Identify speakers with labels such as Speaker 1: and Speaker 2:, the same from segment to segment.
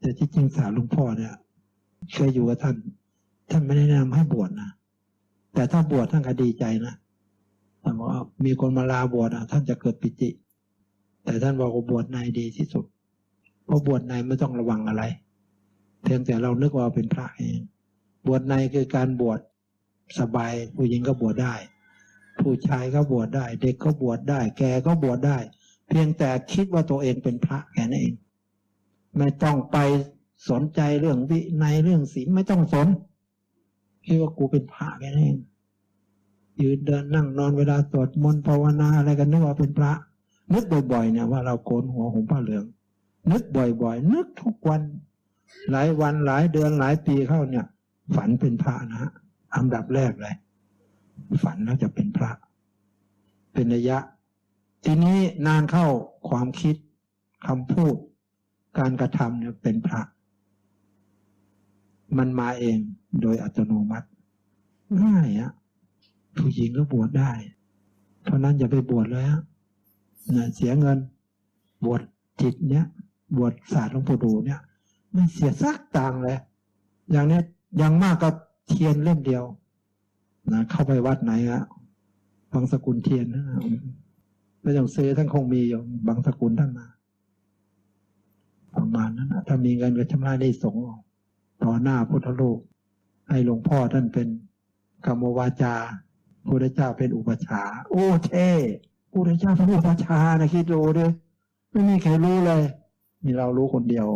Speaker 1: แต่ที่จริงสารหลวงพ่อเนี่ยเคยอยู่กับท่าน ท่านไม่แนะนำให้บวชนะแต่ถ้าบวชท่านก็ดีใจนะท่านบอกว่ามีคนมาลาบวชอะ ท่านจะเกิดปิติแต่ท่านบอกว่าบวชในดีที่สุด เพราะบวชในไม่ต้องระวังอะไร เพียงแต่เรานึกว่าเป็นพระเอง บวชในคือการบวชสบายผู้หญิงก็บวชได้ ผู้ชายก็บวชได้ เด็กก็บวชได้ แกก็บวชได้ เพียงแต่คิดว่าตัวเองเป็นพระแค่นั้นเอง ไม่ต้องไปสนใจเรื่องวิในยเรื่องศีลไม่ต้องสนคิดว่ากูเป็นพระแค่นั้นเองยืนเดินนั่งนอนเวลาสวดมนต์ภาวนาอะไรกันนึกว่าเป็นพระ นึกบ่อยๆเนี่ยว่าเราโกนหัวห่มผ้าเหลือง นึกบ่อยๆ นึกทุกวัน หลายวันหลายเดือนหลายปีเข้าเนี่ย ฝันเป็นพระนะฮะอันดับแรกเลย ฝันแล้วจะเป็นพระ เป็นระยะ ทีนี้นานเข้าความคิดคำพูด การกระทำเนี่ยเป็นพระ มันมาเองโดยอัตโนมัติ ง่ายอะผู้หญิงก็บวชได้ เพราะนั้นอย่าไปบวชเลยฮะนะเสียเงิน บวชจิตเนี้ยบวชศาสตร์หลวงปู่ดูเนี่ย ไม่เสียสักตังเลย อย่างเนี้ยอย่างมากก็เทียนเล่มเดียวนะเข้าไปวัดไหนอะบางสกุลเทียนนะไม่ต้องซื้อท่านคงมีอยู่บางสกุลท่านมา ประมาณนั้นถ้ามีเงินก็ชำระได้สงต่อหน้าพุทธรูปให้หลวงพ่อท่านเป็นกรรมวาจาพุทธเจ้าเป็นอุปชาโอ้เท่พุทธเจ้าเป็นอุปชานะคิดดูดิไม่มีใครรู้เลย มีเรารู้คนเดียว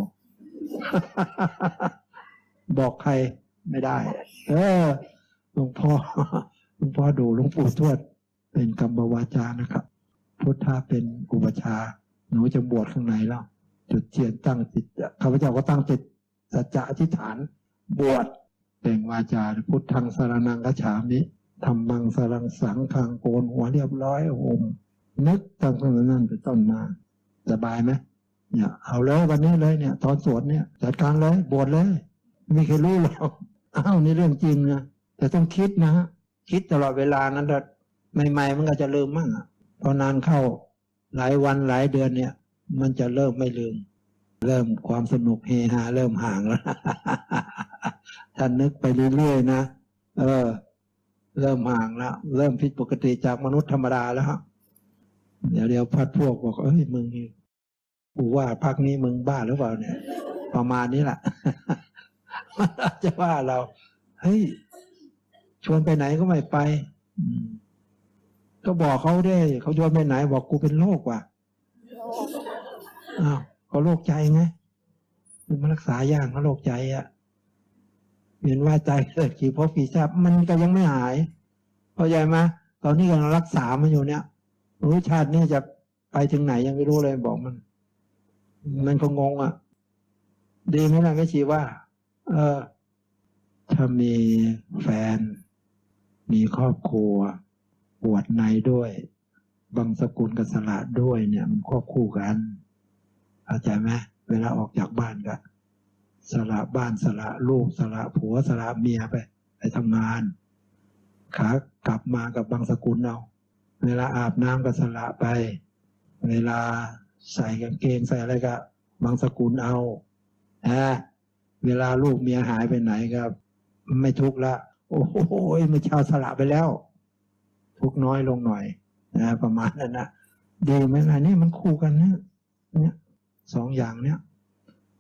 Speaker 1: บอกใครไม่ได้ เออหลวงพ่อหลวงพ่อดูหลวงปู่ทวด เป็นกรรมวาจานะครับ พุทธาเป็นอุปชาหนูจะบวชข้างในแล้ว จุดเทียนตั้งจิตข้าพเจ้าก็ตั้งจิตสัจจะอธิษฐาน บวชเป่งวาจาพุทธังสารนังกฉามิธรรมังสรังสังขังโกนหัวเรียบร้อยโอมนึกตั้งแต่นั้นเป็นต้นมาสบายไหมเนี่ยเอาเลยวันนี้เลยเนี่ย ตอนสวดเนี่ยจัดการเลยบวชเลยไม่มีใครรู้หรอกอ้าวนี่เรื่องจริงนะแต่ต้องคิดนะฮะคิดตลอดเวลานั้นแต่ใหม่ๆมันก็จะลืมมั่งอะพอนานเข้าหลายวันหลายเดือนเนี่ย มันจะเริ่มไม่ลืม เริ่มความสนุกเฮฮาเริ่มห่างแล้วถ้านนึกไปเรื่อยๆนะเออ เริ่มห่างแล้วเริ่มผิดปกติจากมนุษย์ธรรมดาแล้วเดี๋ยวเดี๋ยวพัดพวกบอกเอ้ยมึงนี่กูว่าพักนี้มึงบ้าหรือเปล่าเนี่ย ประมาณนี้แหละมันอาจจะว่าเราเฮ้ยชวนไปไหนก็ไม่ไปอืมก็บอกเขาได้เขาชวนไปไหนบอกกูเป็นโรคว่ะ อ้าวเขาโรคใจไงมันรักษายากเขาโรคใจอะ่ะเห็นว่าใจเกิดกี่ภพกี่ชาติมันก็ยังไม่หายเข้าใจไหมตอนนี้กำลังรักษามันอยู่เนี่ย รู้ชาตินี้จะไปถึงไหนยังไม่รู้เลยบอกมัน มันก็งงอะ่ะ ดีไหมล่ะไม่ชีว่า เออ ถ้ามีแฟน มีครอบครัวบวชในด้วยบางสกุลกับสละด้วยเนี่ย มันควบคู่กัน เข้าใจไหมเวลาออกจากบ้านก็สละบ้านสละลูกสละผัวสละเมียไปไปทำงานขากลับมากับบางสกุลเอาเวลาอาบน้ำก็สละไป เวลาใส่กางเกงใส่อะไรก็บางสกุลเอาฮะเวลาลูกเมียหายไปไหนก็ไม่ทุกข์ละ โอ้โหเมื่อเช้าสละไปแล้ว ทุกน้อยลงหน่อยนะประมาณนั้นนะดีไหมล่ะนี่มันคู่กันนะเนี่ย สองอย่างเนี่ย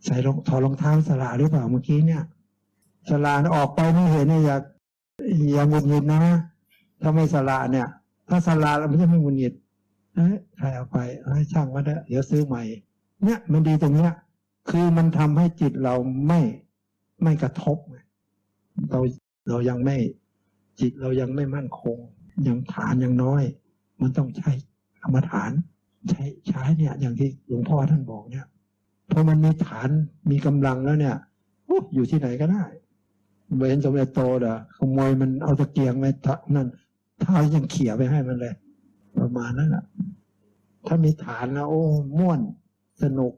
Speaker 1: ใส่รองถอดรองเท้าสละหรือเปล่าเมื่อกี้เนี่ยสละออกไปไม่เห็นเนี่ยอย่าอย่าหงุดหงิดนะถ้าไม่สละเนี่ย ถ้าสละแล้วมันจะไม่หงุดหงิดเอ้ยใครเอาไปเอ้ช่างมันเถอะเดี๋ยวซื้อใหม่ เนี่ยมันดีตรงเนี้ย คือมันทำให้จิตเราไม่ไม่กระทบเราเรายังไม่จิตเรายังไม่มั่นคง ยังฐานยังน้อย มันต้องใช้กรรมฐาน ใช้ใช้เนี่ย อย่างที่หลวงพ่อท่านบอกเนี่ยพอมันมีฐานมีกำลังแล้วเนี่ยโอ้อยู่ที่ไหนก็ได้เห็นสมเด็จโตเด้อขโมยมันเอาตะเกียงไปทะนั่นเท้ายังเขี่ยไปให้มันเลย ประมาณนั้นแหละถ้ามีฐานแล้วโอ้ม่วนสนุก